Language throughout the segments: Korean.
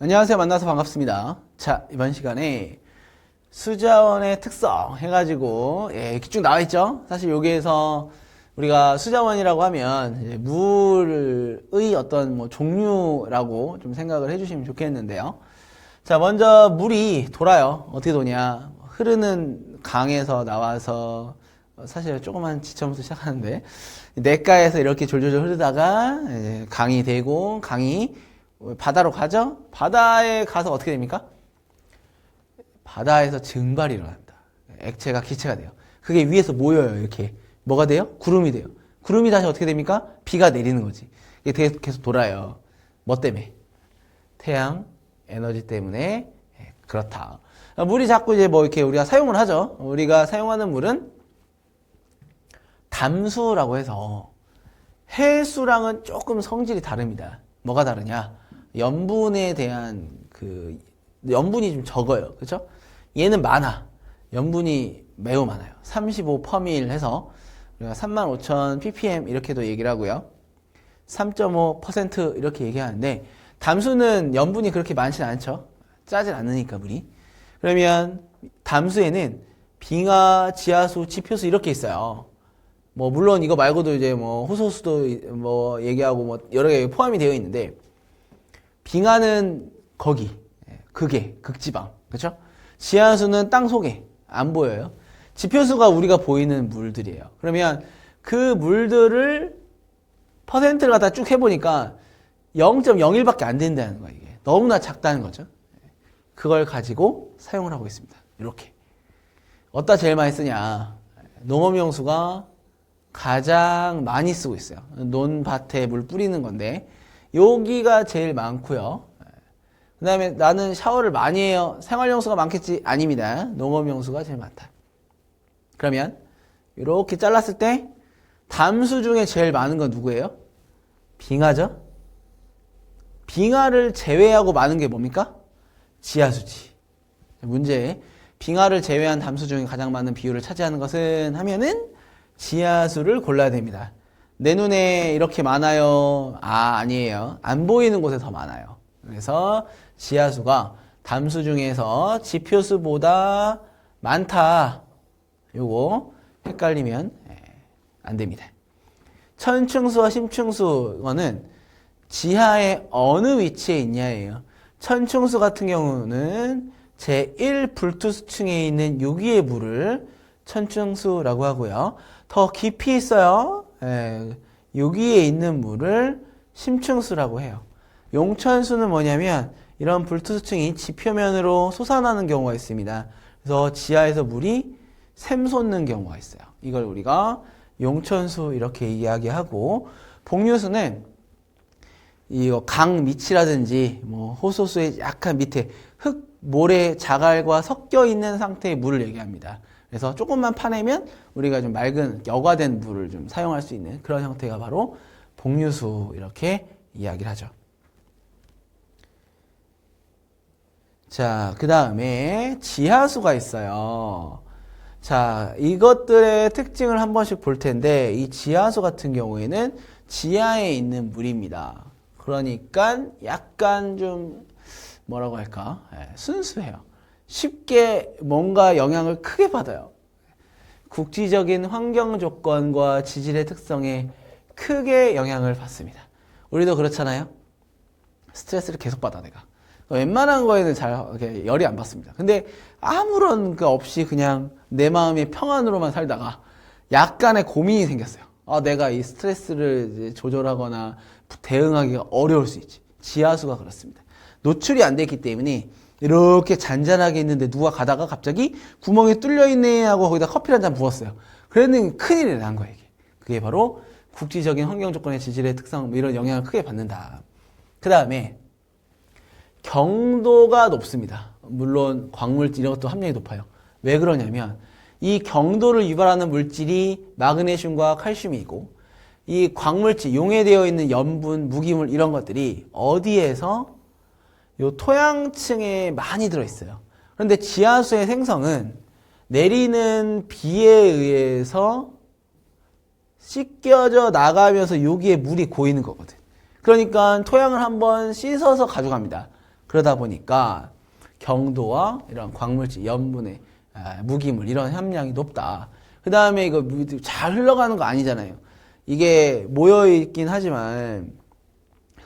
안녕하세요. 만나서 반갑습니다. 자, 이번 시간에 수자원의 특성 해가지고, 예, 이렇게 쭉 나와 있죠? 사실 여기에서 우리가 수자원이라고 하면 물의 어떤 뭐 종류라고 좀 생각을 해주시면 좋겠는데요. 자, 먼저 물이 돌아요. 어떻게 도냐. 흐르는 강에서 나와서 어, 사실 조그만 지점부터 시작하는데 냇가에서 이렇게 졸졸졸 흐르다가 강이 되고 강이 바다로 가죠? 바다에 가서 어떻게 됩니까? 바다에서 증발이 일어난다. 액체가 기체가 돼요. 그게 위에서 모여요. 이렇게 뭐가 돼요? 구름이 돼요. 구름이 다시 어떻게 됩니까? 비가 내리는 거지. 이게 계속, 돌아요. 뭐 때문에? 태양 에너지 때문에 예, 그렇다. 물이 자꾸 이제 뭐 이렇게 우리가 사용을 하죠. 우리가 사용하는 물은 담수라고 해서 해수랑은 조금 성질이 다릅니다. 뭐가 다르냐? 염분에 대한 그 염분이 좀 적어요. 그렇죠? 얘는 많아. 염분이 매우 많아요. 35 퍼밀 해서 우리가 35,000 ppm 이렇게도 얘기를 하고요. 3.5% 이렇게 얘기하는데 담수는 염분이 그렇게 많진 않죠. 짜진 않으니까 물이. 그러면 담수에는 빙하, 지하수, 지표수 이렇게 있어요. 뭐 물론 이거 말고도 이제 뭐 호소수도 뭐 얘기하고 뭐 여러 개 포함이 되어 있는데 빙하는 거기 예, 극에 극지방 그렇죠? 지하수는 땅 속에 안 보여요. 지표수가 우리가 보이는 물들이에요. 그러면 그 물들을 퍼센트를 갖다 쭉 해보니까 0.01밖에 안 된다는 거예요. 이게 너무나 작다는 거죠. 그걸 가지고 사용을 하고 있습니다. 이렇게 어디다 제일 많이 쓰냐? 농업용수가 가장 많이 쓰고 있어요. 논밭에 물 뿌리는 건데 여기가 제일 많고요. 그 다음에 나는 샤워를 많이 해요. 생활용수가 많겠지? 아닙니다. 농업용수가 제일 많다. 그러면 이렇게 잘랐을 때 담수 중에 제일 많은 건 누구예요? 빙하죠? 빙하를 제외하고 많은 게 뭡니까? 지하수지. 문제. 빙하를 제외한 담수 중에 가장 많은 비율을 차지하는 것은 하면은 지하수를 골라야 됩니다. 내 눈에 이렇게 많아요. 아, 아니에요. 안 보이는 곳에 더 많아요. 그래서 지하수가 담수 중에서 지표수보다 많다. 요거 헷갈리면 예, 안 됩니다. 천층수와 심층수는 지하의 어느 위치에 있냐예요. 천층수 같은 경우는 제1 불투수층에 있는 여기의 물을 천층수라고 하고요. 더 깊이 있어요. 예, 여기에 있는 물을 심층수라고 해요. 용천수는 뭐냐면 이런 불투수층이 지표면으로 솟아나는 경우가 있습니다. 그래서 지하에서 물이 샘솟는 경우가 있어요. 이걸 우리가 용천수 이렇게 이야기하고 복류수는 이거 강 밑이라든지 뭐 호소수의 약간 밑에 흙, 모래, 자갈과 섞여 있는 상태의 물을 얘기합니다. 그래서 조금만 파내면 우리가 좀 맑은 여과된 물을 좀 사용할 수 있는 그런 형태가 바로 복류수 이렇게 이야기를 하죠. 자, 그 다음에 지하수가 있어요. 자, 이것들의 특징을 한 번씩 볼 텐데, 이 지하수 같은 경우에는 지하에 있는 물입니다. 그러니까 약간 좀, 뭐라고 할까? 예, 순수해요. 쉽게 뭔가 영향을 크게 받아요. 국지적인 환경 조건과 지질의 특성에 크게 영향을 받습니다. 우리도 그렇잖아요? 스트레스를 계속 받아, 내가. 웬만한 거에는 잘 이렇게 열이 안 받습니다. 근데 아무런 그 없이 그냥 내 마음의 평안으로만 살다가 약간의 고민이 생겼어요. 아, 내가 이 스트레스를 조절하거나 대응하기가 어려울 수 있지. 지하수가 그렇습니다. 노출이 안돼 있기 때문에 이렇게 잔잔하게 있는데 누가 가다가 갑자기 구멍이 뚫려 있네 하고 거기다 커피 한 잔 부었어요. 그랬더니 큰일이 난 거예요, 이게. 그게 바로 국지적인 환경 조건의 지질의 특성, 뭐 이런 영향을 크게 받는다. 그 다음에 경도가 높습니다. 물론 광물질 이런 것도 함량이 높아요. 왜 그러냐면 이 경도를 유발하는 물질이 마그네슘과 칼슘이고 이 광물질 용해되어 있는 염분, 무기물 이런 것들이 어디에서 요 토양층에 많이 들어 있어요. 그런데 지하수의 생성은 내리는 비에 의해서 씻겨져 나가면서 여기에 물이 고이는 거거든. 그러니까 토양을 한번 씻어서 가져갑니다. 그러다 보니까 경도와 이런 광물질, 염분의 아, 무기물 이런 함량이 높다. 그 다음에 이거 무- 잘 흘러가는 거 아니잖아요. 이게 모여 있긴 하지만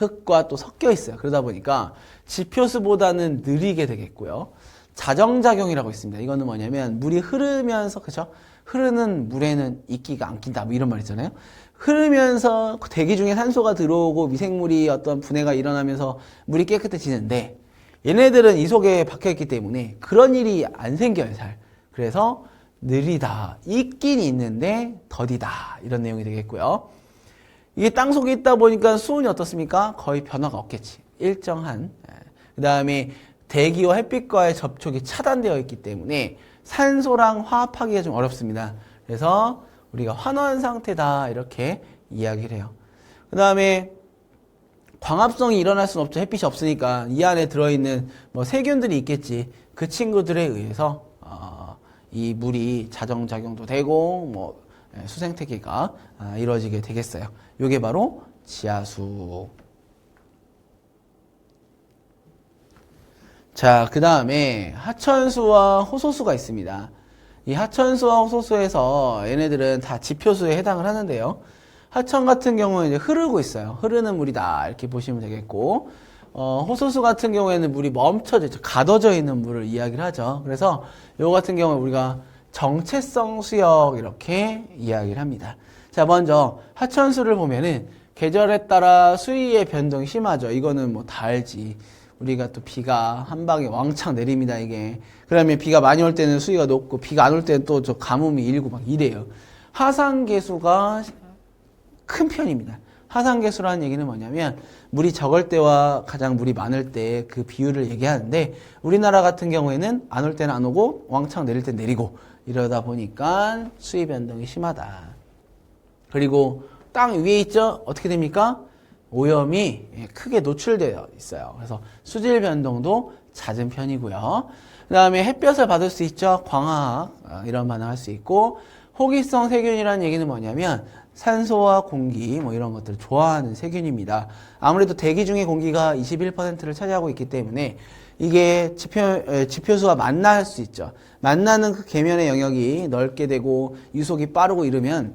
흙과 또 섞여 있어요. 그러다 보니까 지표수보다는 느리게 되겠고요. 자정작용이라고 있습니다. 이거는 뭐냐면 물이 흐르면서 그죠? 흐르는 물에는 이끼가 안 낀다. 뭐 이런 말 있잖아요. 흐르면서 대기 중에 산소가 들어오고 미생물이 어떤 분해가 일어나면서 물이 깨끗해지는데 얘네들은 이 속에 박혀 있기 때문에 그런 일이 안 생겨요, 잘. 그래서 느리다. 있긴 있는데 더디다. 이런 내용이 되겠고요. 이게 땅 속에 있다 보니까 수온이 어떻습니까? 거의 변화가 없겠지. 일정한. 그 다음에 대기와 햇빛과의 접촉이 차단되어 있기 때문에 산소랑 화합하기가 좀 어렵습니다. 그래서 우리가 환원 상태다. 이렇게 이야기를 해요. 그 다음에 광합성이 일어날 수는 없죠. 햇빛이 없으니까 이 안에 들어있는 뭐 세균들이 있겠지. 그 친구들에 의해서 어, 이 물이 자정작용도 되고 뭐 예, 수생태계가 아, 이루어지게 되겠어요. 이게 바로 지하수. 자, 그 다음에 하천수와 호소수가 있습니다. 이 하천수와 호소수에서 얘네들은 다 지표수에 해당을 하는데요. 하천 같은 경우는 이제 흐르고 있어요. 흐르는 물이다. 이렇게 보시면 되겠고, 어, 호소수 같은 경우에는 물이 멈춰져 있죠. 가둬져 있는 물을 이야기를 하죠. 그래서 요 같은 경우에 우리가 정체성 수역 이렇게 이야기를 합니다. 자, 먼저 하천수를 보면은 계절에 따라 수위의 변동이 심하죠. 이거는 뭐 다 알지. 우리가 또 비가 한 방에 왕창 내립니다, 이게. 그러면 비가 많이 올 때는 수위가 높고, 비가 안 올 때는 또 저 가뭄이 일고 막 이래요. 하상계수가 큰 편입니다. 하상계수라는 얘기는 뭐냐면, 물이 적을 때와 가장 물이 많을 때 그 비율을 얘기하는데, 우리나라 같은 경우에는 안 올 때는 안 오고, 왕창 내릴 때 내리고, 이러다 보니까 수위 변동이 심하다. 그리고 땅 위에 있죠? 어떻게 됩니까? 오염이 예, 크게 노출되어 있어요. 그래서 수질 변동도 잦은 편이고요. 그 다음에 햇볕을 받을 수 있죠? 광학, 어, 이런 반응할 수 있고, 호기성 세균이라는 얘기는 뭐냐면, 산소와 공기, 뭐 이런 것들을 좋아하는 세균입니다. 아무래도 대기 중의 공기가 21%를 차지하고 있기 때문에, 이게 지표, 에, 지표수와 만날 수 있죠. 만나는 그 계면의 영역이 넓게 되고, 유속이 빠르고 이러면,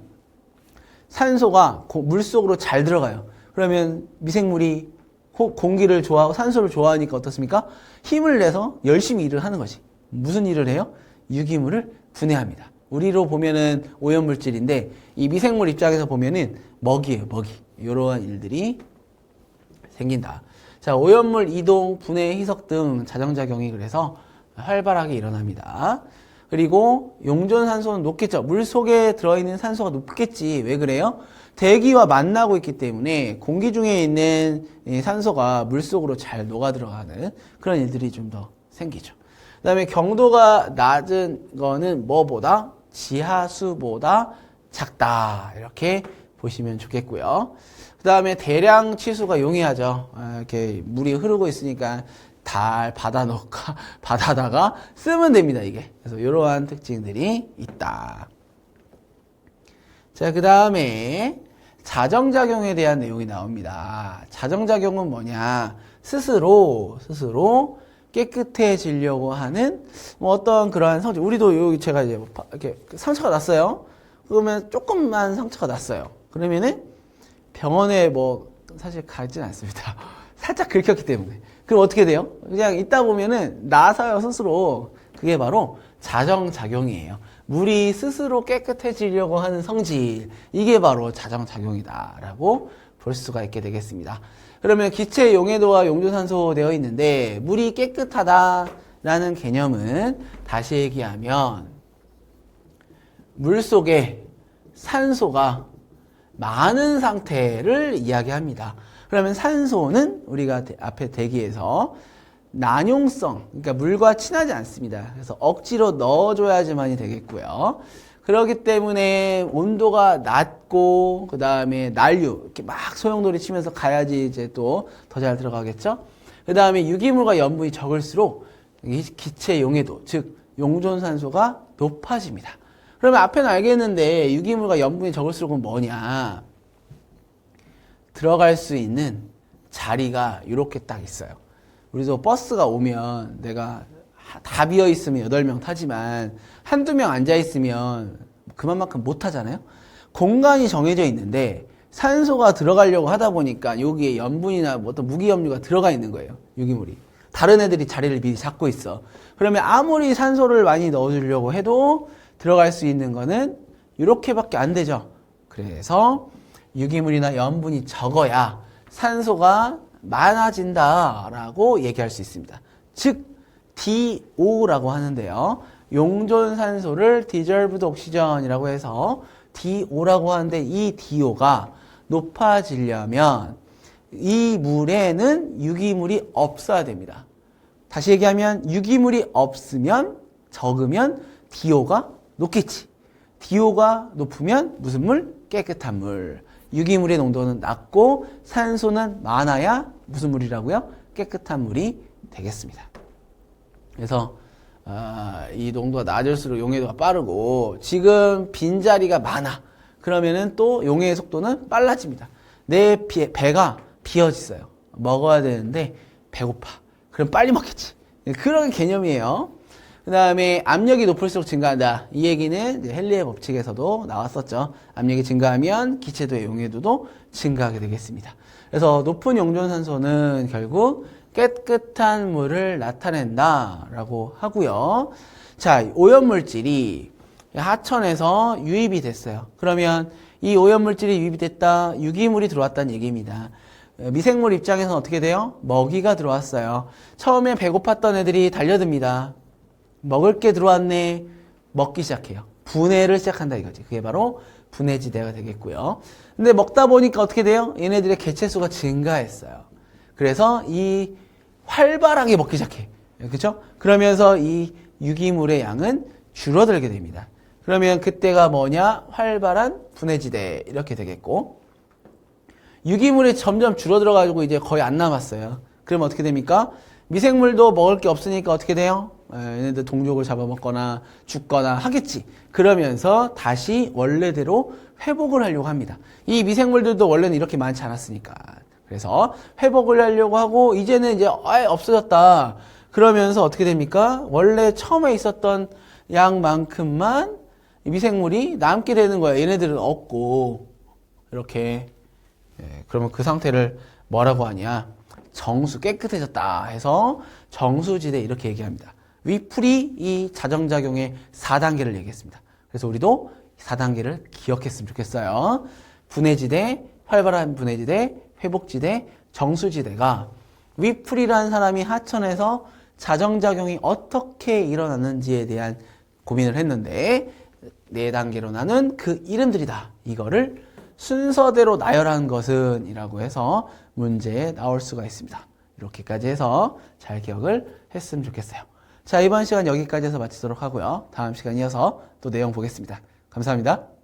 산소가 고- 물속으로 잘 들어가요. 그러면 미생물이 호- 공기를 좋아하고 산소를 좋아하니까 어떻습니까? 힘을 내서 열심히 일을 하는 거지. 무슨 일을 해요? 유기물을 분해합니다. 우리로 보면은 오염물질인데 이 미생물 입장에서 보면은 먹이에요, 먹이. 이러한 일들이 생긴다. 자, 오염물 이동, 분해, 희석 등 자정작용이 그래서 활발하게 일어납니다. 그리고 용존 산소는 높겠죠. 물 속에 들어있는 산소가 높겠지. 왜 그래요? 대기와 만나고 있기 때문에 공기 중에 있는 이 산소가 물 속으로 잘 녹아 들어가는 그런 일들이 좀 더 생기죠. 그 다음에 경도가 낮은 거는 뭐보다? 지하수보다 작다. 이렇게 보시면 좋겠고요. 그 다음에 대량 치수가 용이하죠. 아, 이렇게 물이 흐르고 있으니까 달 받아놓고 받아다가 쓰면 됩니다 이게. 그래서 이러한 특징들이 있다. 자, 그 다음에 자정작용에 대한 내용이 나옵니다. 자정작용은 뭐냐? 스스로, 스스로 깨끗해지려고 하는 뭐 어떤 그러한 성질. 우리도 여기 제가 이제 이렇게 상처가 났어요. 그러면 조금만 상처가 났어요. 그러면은 병원에 뭐 사실 가진 않습니다. 살짝 긁혔기 때문에. 그럼 어떻게 돼요? 그냥 있다 보면은 나서요 스스로. 그게 바로 자정작용이에요. 물이 스스로 깨끗해지려고 하는 성질. 이게 바로 자정작용이다라고 볼 수가 있게 되겠습니다. 그러면 기체 용해도와 용조산소 되어 있는데 물이 깨끗하다라는 개념은 다시 얘기하면 물 속에 산소가 많은 상태를 이야기합니다. 그러면 산소는 우리가 대- 앞에 대기에서 난용성, 그러니까 물과 친하지 않습니다. 그래서 억지로 넣어줘야지만이 되겠고요. 그렇기 때문에 온도가 낮고 그 다음에 난류 이렇게 막 소용돌이 치면서 가야지 이제 또 더 잘 들어가겠죠. 그 다음에 유기물과 염분이 적을수록 이 기체 용해도 즉 용존산소가 높아집니다. 그러면 앞에는 알겠는데 유기물과 염분이 적을수록은 뭐냐? 들어갈 수 있는 자리가 이렇게 딱 있어요. 우리도 버스가 오면 내가 하- 다 비어 있으면 8명 타지만 한두 명 앉아 있으면 그만큼 못 타잖아요. 공간이 정해져 있는데 산소가 들어가려고 하다 보니까 여기에 염분이나 뭐 어떤 무기염류가 들어가 있는 거예요. 유기물이. 다른 애들이 자리를 미리 잡고 있어. 그러면 아무리 산소를 많이 넣어주려고 해도 들어갈 수 있는 거는 이렇게밖에 안 되죠. 그래서 유기물이나 염분이 적어야 산소가 많아진다라고 얘기할 수 있습니다. 즉 DO라고 하는데요. 용존 산소를 dissolved oxygen이라고 해서 DO라고 하는데 이 DO가 높아지려면 이 물에는 유기물이 없어야 됩니다. 다시 얘기하면 유기물이 없으면 적으면 DO가 높겠지. DO가 높으면 무슨 물? 깨끗한 물. 유기물의 농도는 낮고 산소는 많아야 무슨 물이라고요? 깨끗한 물이 되겠습니다. 그래서 아, 이 농도가 낮을수록 용해도가 빠르고 지금 빈자리가 많아. 그러면은 또 용해의 속도는 빨라집니다. 내 비- 배가 비어있어요. 먹어야 되는데 배고파. 그럼 빨리 먹겠지. 그런 개념이에요. 그 다음에 압력이 높을수록 증가한다. 이 얘기는 헨리의 법칙에서도 나왔었죠. 압력이 증가하면 기체도의 용해도도 증가하게 되겠습니다. 그래서 높은 용존산소는 결국 깨끗한 물을 나타낸다라고 하고요. 자, 오염물질이 하천에서 유입이 됐어요. 그러면 이 오염물질이 유입이 됐다, 유기물이 들어왔다는 얘기입니다. 미생물 입장에서는 어떻게 돼요? 먹이가 들어왔어요. 처음에 배고팠던 애들이 달려듭니다. 먹을 게 들어왔네. 먹기 시작해요. 분해를 시작한다 이거지. 그게 바로 분해지대가 되겠고요. 근데 먹다 보니까 어떻게 돼요? 얘네들의 개체수가 증가했어요. 그래서 이 활발하게 먹기 시작해. 그렇죠? 그러면서 이 유기물의 양은 줄어들게 됩니다. 그러면 그때가 뭐냐? 활발한 분해지대 이렇게 되겠고 유기물이 점점 줄어들어 가지고 이제 거의 안 남았어요. 그러면 어떻게 됩니까? 미생물도 먹을 게 없으니까 어떻게 돼요? 에, 얘네들 동족을 잡아먹거나 죽거나 하겠지. 그러면서 다시 원래대로 회복을 하려고 합니다. 이 미생물들도 원래는 이렇게 많지 않았으니까. 그래서 회복을 하려고 하고 이제는 이제 아예 없어졌다. 그러면서 어떻게 됩니까? 원래 처음에 있었던 양만큼만 이 미생물이 남게 되는 거예요. 얘네들은 없고 이렇게 예, 그러면 그 상태를 뭐라고 하냐? 정수 깨끗해졌다 해서 정수지대 이렇게 얘기합니다. 위풀이 이 자정작용의 4단계를 얘기했습니다. 그래서 우리도 4단계를 기억했으면 좋겠어요. 분해지대, 활발한 분해지대, 회복지대, 정수지대가 위풀이라는 사람이 하천에서 자정작용이 어떻게 일어나는지에 대한 고민을 했는데 네 단계로 나눈 그 이름들이다. 이거를 순서대로 나열한 것은 이라고 해서 문제에 나올 수가 있습니다. 이렇게까지 해서 잘 기억을 했으면 좋겠어요. 자, 이번 시간 여기까지 해서 마치도록 하고요. 다음 시간 이어서 또 내용 보겠습니다. 감사합니다.